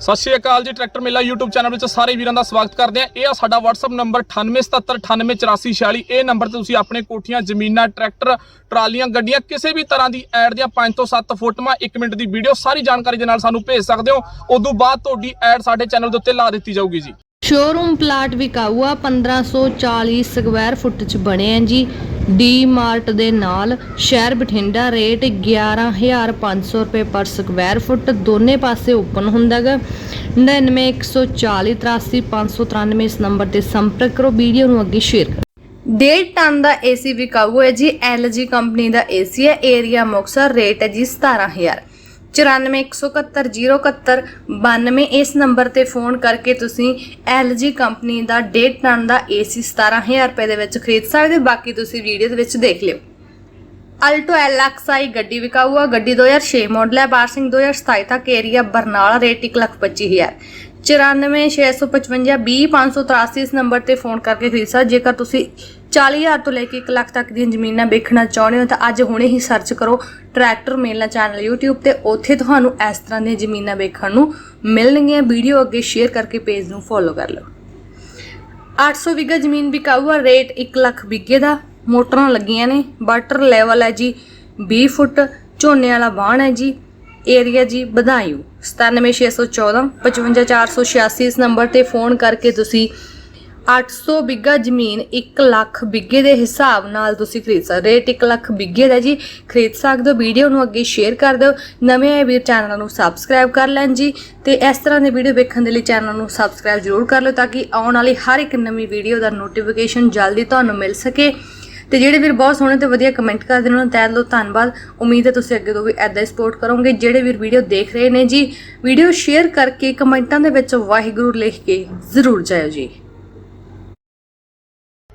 ਸਤਿ ਸ਼੍ਰੀ ਅਕਾਲ ਜੀ, ਟਰੈਕਟਰ ਮੇਲਾ YouTube ਚੈਨਲ ਵਿੱਚ ਸਾਰੇ ਵੀਰਾਂ ਦਾ ਸਵਾਗਤ ਕਰਦੇ ਆ ਇਹ ਆ ਸਾਡਾ WhatsApp ਨੰਬਰ 9877988446 ਇਹ ਨੰਬਰ ਤੇ ਤੁਸੀਂ ਆਪਣੇ ਕੋਠੀਆਂ, ਜ਼ਮੀਨਾਂ, ਟਰੈਕਟਰ, ਟਰਾਲੀਆਂ, ਗੱਡੀਆਂ ਕਿਸੇ ਵੀ ਤਰ੍ਹਾਂ ਦੀ ਐਡ ਦੀਆਂ 5 ਤੋਂ 7 ਫੋਟੋਆਂ 1 ਮਿੰਟ ਦੀ ਵੀਡੀਓ ਸਾਰੀ ਜਾਣਕਾਰੀ ਦੇ ਨਾਲ ਸਾਨੂੰ ਭੇਜ ਸਕਦੇ ਹੋ। ਉਦੋਂ ਬਾਅਦ ਤੁਹਾਡੀ ਐਡ ਸਾਡੇ ਚੈਨਲ ਦੇ ਉੱਤੇ ਲਾ ਦਿੱਤੀ ਜਾਊਗੀ ਜੀ। ਸ਼ੋਰੂਮ ਪਲਾਟ ਵਿਕਾਊ ਆ 1540 ਸਕੁਆਇਰ ਫੁੱਟ ਚ ਬਣੇ ਆ ਜੀ। ਡੀ ਮਾਰਟ ਦੇ ਨਾਲ ਸ਼ਹਿਰ ਬਠਿੰਡਾ ਰੇਟ 11500 ਰੁਪਏ ਪਰ ਸਕੁਆਇਰ ਫੁੱਟ, ਦੋਨੇ ਪਾਸੇ ਓਪਨ ਹੁੰਦਾਗਾ। 9914483593 ਇਸ ਨੰਬਰ ਤੇ ਸੰਪਰਕ ਕਰੋ, ਵੀਡੀਓ ਨੂੰ ਅੱਗੇ ਸ਼ੇਅਰ ਕਰੋ। ਡੇਢ ਟਨ ਦਾ ਏਸੀ ਵਿਕਾਊ ਹੈ ਜੀ LG ਕੰਪਨੀ ਦਾ ਏਸੀ ਹੈ, ਏਰੀਆ ਮੁਕਸਰ ਰੇਟ ਹੈ ਜੀ 17000 9417707192 ਇਸ ਨੰਬਰ ਤੇ ਫੋਨ ਕਰਕੇ ਤੁਸੀਂ LG ਕੰਪਨੀ ਦਾ ਡੇਢ ਟਨ ਦਾ ਏਸੀ 17000 ਰੁਪਏ ਦੇ ਵਿੱਚ ਖਰੀਦ ਸਕਦੇ ਹੋ। ਬਾਕੀ ਤੁਸੀਂ ਵੀਡੀਓ ਦੇ ਵਿੱਚ ਦੇਖ ਲਿਓ। ਅਲਟੋ ਐਲਐਕਸਆਈ ਗੱਡੀ ਵਿਕਾਊ ਆ ਗੱਡੀ 2006 ਮਾਡਲ ਹੈ। ਬਾਰ ਬਾਰਸਿੰਗ 2027 ਤੱਕ ਏਰੀਆ ਬਰਨਾਲਾ ਰੇਟ 125000 9465520583 ਇਸ ਨੰਬਰ ਤੇ ਫੋਨ ਕਰਕੇ ਖਰੀਦ ਸਕਦੇ ਜੇਕਰ ਤੁਸੀਂ 40000 ਤੋਂ ਲੈ ਕੇ 1 ਲੱਖ ਤੱਕ ਦੀਆਂ ਜ਼ਮੀਨਾਂ ਵੇਖਣਾ ਚਾਹੁੰਦੇ ਹੋ ਤਾਂ ਅੱਜ ਹੁਣੇ ਹੀ ਸਰਚ ਕਰੋ ਟਰੈਕਟਰ ਮੇਲਾ ਚੈਨਲ YouTube ਤੇ ਉੱਥੇ ਤੁਹਾਨੂੰ ਇਸ ਤਰ੍ਹਾਂ ਦੀਆਂ ਜ਼ਮੀਨਾਂ ਵੇਖਣ ਨੂੰ ਮਿਲਣਗੀਆਂ। ਵੀਡੀਓ ਅੱਗੇ ਸ਼ੇਅਰ ਕਰਕੇ ਪੇਜ ਨੂੰ ਫੋਲੋ ਕਰ ਲਓ। 800 ਵਿਗਾ ਜ਼ਮੀਨ ਵਿਕਾਊ ਆ ਰੇਟ 1 ਲੱਖ ਵਿਗੇ ਦਾ। ਮੋਟਰਾਂ ਲੱਗੀਆਂ ਨੇ ਵਾਟਰ ਲੈਵਲ ਹੈ ਜੀ 20 ਫੁੱਟ, ਝੋਨੇ ਵਾਲਾ ਬਾਣ ਹੈ ਜੀ ਏਰੀਆ ਜੀ ਬਧਾਇਓ 97614 55486 ਇਸ ਨੰਬਰ ਤੇ ਫੋਨ ਕਰਕੇ ਤੁਸੀਂ 800 ਬਿੱਗਾ ਜ਼ਮੀਨ 1 ਲੱਖ ਬਿੱਗੇ ਦੇ ਹਿਸਾਬ ਨਾਲ ਤੁਸੀਂ ਖਰੀਦ ਸਕਦੇ ਰੇਟ 1 ਲੱਖ ਬਿੱਗੇ ਦਾ ਜੀ। ਖਰੀਦ ਸਕਦੇ ਹੋ। ਵੀਡੀਓ ਨੂੰ ਅੱਗੇ ਸ਼ੇਅਰ ਕਰ ਦਿਓ। ਨਵੇਂ ਆਏ ਵੀਰ ਚੈਨਲ ਨੂੰ ਸਬਸਕ੍ਰਾਈਬ ਕਰ ਲੈਣ ਜੀ। ਤੇ ਇਸ ਤਰ੍ਹਾਂ ਦੇ ਵੀਡੀਓ ਵੇਖਣ ਦੇ ਲਈ ਚੈਨਲ ਨੂੰ ਸਬਸਕ੍ਰਾਈਬ ਜ਼ਰੂਰ ਕਰ ਲਓ ਤਾਂ ਕਿ ਆਉਣ ਵਾਲੀ ਹਰ ਇੱਕ ਨਵੀਂ ਵੀਡੀਓ ਦਾ ਨੋਟੀਫਿਕੇਸ਼ਨ ਜਲਦੀ ਤੁਹਾਨੂੰ ਮਿਲ ਸਕੇ। ਤੇ ਜਿਹੜੇ ਵੀਰ ਬਹੁਤ ਸੋਹਣੇ ਤੇ ਵਧੀਆ ਕਮੈਂਟ ਕਰਦੇ ਨੇ, ਉਹਨਾਂ ਨੂੰ ਤਹਿ ਦਿਲੋਂ ਧੰਨਵਾਦ। ਉਮੀਦ ਹੈ ਤੁਸੀਂ ਅੱਗੇ ਤੋਂ ਵੀ ਐਦਾਂ ਹੀ ਸਪੋਰਟ ਕਰੋਗੇ। ਜਿਹੜੇ ਵੀਰ ਵੀਡੀਓ ਦੇਖ ਰਹੇ ਨੇ ਜੀ, ਵੀਡੀਓ ਸ਼ੇਅਰ ਕਰਕੇ ਕਮੈਂਟਾਂ ਦੇ ਵਿੱਚ ਵਾਹਿਗੁਰੂ ਲਿਖ ਕੇ ਜ਼ਰੂਰ ਜਾਇਓ ਜੀ।